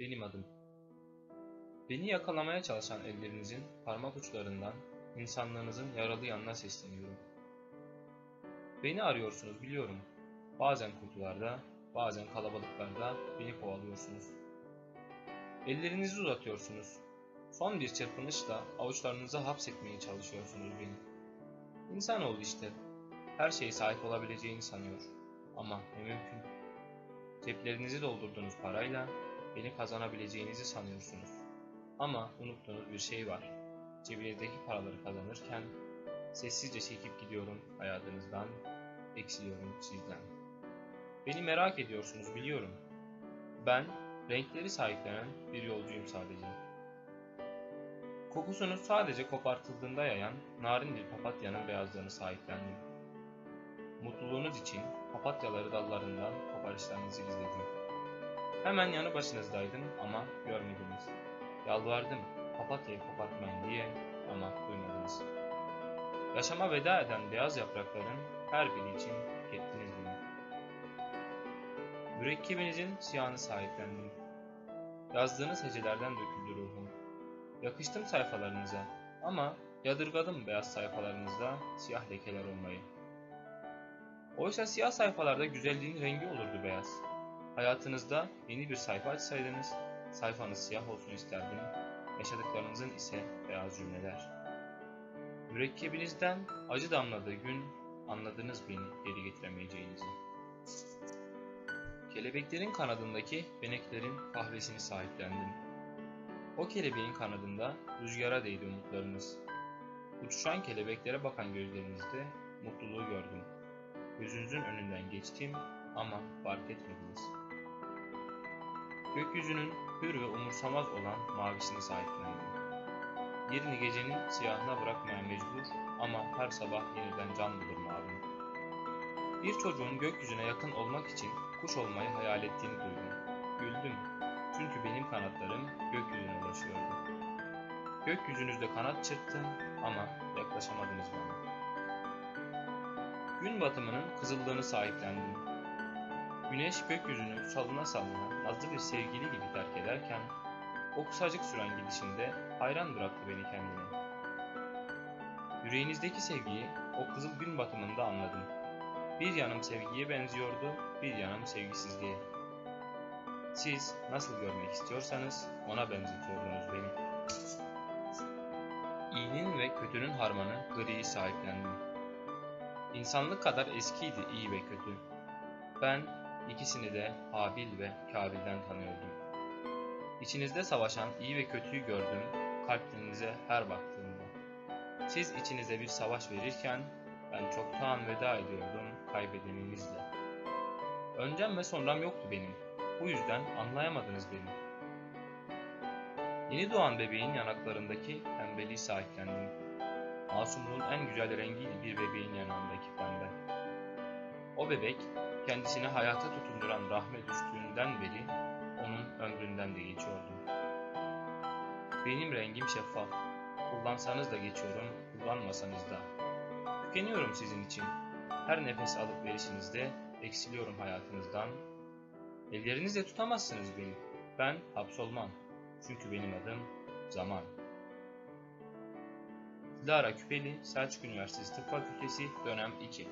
Benim adım. Beni yakalamaya çalışan ellerinizin parmak uçlarından insanlığınızın yaralı yanına sesleniyorum. Beni arıyorsunuz biliyorum. Bazen kutularda, bazen kalabalıklarda beni kovalıyorsunuz. Ellerinizi uzatıyorsunuz. Son bir çırpınışla avuçlarınıza hapsetmeye çalışıyorsunuz beni. İnsanoğlu işte. Her şeye sahip olabileceğini sanıyor. Ama ne mümkün. Ceplerinizi doldurduğunuz parayla beni kazanabileceğinizi sanıyorsunuz. Ama unuttuğunuz bir şey var. Cebinizdeki paraları kazanırken sessizce çekip gidiyorum hayatınızdan, eksiliyorum sizden. Beni merak ediyorsunuz biliyorum. Ben renkleri sahiplenen bir yolcuyum sadece. Kokusunu sadece kopartıldığında yayan narin bir papatyanın beyazlığını sahiplendim. Mutluluğunuz için papatyaları dallarından koparışlarınızı izledim. Hemen yanı başınızdaydım ama görmediniz. Yalvardım papatyayı kopartmayın diye ama duymadınız. Yaşama veda eden beyaz yaprakların her biri için tükettiniz beni. Mürekkebinizin siyahını sahiplendim. Yazdığınız hecelerden döküldü ruhum. Yakıştım sayfalarınıza ama yadırgadım beyaz sayfalarınızda siyah lekeler olmayı. Oysa siyah sayfalarda güzelliğin rengi olurdu beyaz. Hayatınızda yeni bir sayfa açsaydınız, sayfanız siyah olsun isterdim, yaşadıklarınızın ise beyaz cümleler. Mürekkebinizden acı damladığı gün anladınız beni geri getiremeyeceğinizi. Kelebeklerin kanadındaki beneklerin kahvesini sahiplendim. O kelebeğin kanadında rüzgara değdi umutlarınız. Uçuşan kelebeklere bakan gözlerinizde mutluluğu gördüm. Gözünüzün önünden geçtim ama fark etmediniz. Gökyüzünün hür ve umursamaz olan mavisini sahiplendim. Yerini gecenin siyahına bırakmaya mecbur ama her sabah yeniden can bulur mavim. Bir çocuğun gökyüzüne yakın olmak için kuş olmayı hayal ettiğini duydum. Güldüm. Çünkü benim kanatlarım gökyüzüne ulaşıyordu. Gökyüzünüzde kanat çırptım ama yaklaşamadınız bana. Gün batımının kızıllığını sahiplendim. Güneş gökyüzünü salına salına nazlı bir sevgili gibi terk ederken o kısacık süren gidişinde hayran bıraktı beni kendine. Yüreğinizdeki sevgiyi o kızıl gün batımında anladım. Bir yanım sevgiye benziyordu, bir yanım sevgisizliğe. Siz nasıl görmek istiyorsanız ona benzetiyordunuz beni. İyinin ve kötünün harmanı griyi sahiplendim. İnsanlık kadar eskiydi iyi ve kötü. Ben ikisini de Habil ve Kabil'den tanıyordum. İçinizde savaşan iyi ve kötüyü gördüm kalplerinize her baktığımda. Siz içinize bir savaş verirken ben çoktan veda ediyordum kaybedeninizle. Öncem ve sonram yoktu benim. Bu yüzden anlayamadınız beni. Yeni doğan bebeğin yanaklarındaki pembeliği sahiplendim. Masumluğun en güzel rengiydi bir bebeğin yanağındaki pembe. O bebek kendisini hayata tutunduran rahme düştüğünden beri onun ömründen de geçiyordu. Benim rengim şeffaf. Kullansanız da geçiyorum, kullanmasanız da. Tükeniyorum sizin için. Her nefes alıp verişinizde eksiliyorum hayatınızdan. Ellerinizle tutamazsınız beni. Ben hapsolmam. Çünkü benim adım zaman. Dilara Küpeli, Selçuk Üniversitesi Tıp Fakültesi, dönem 2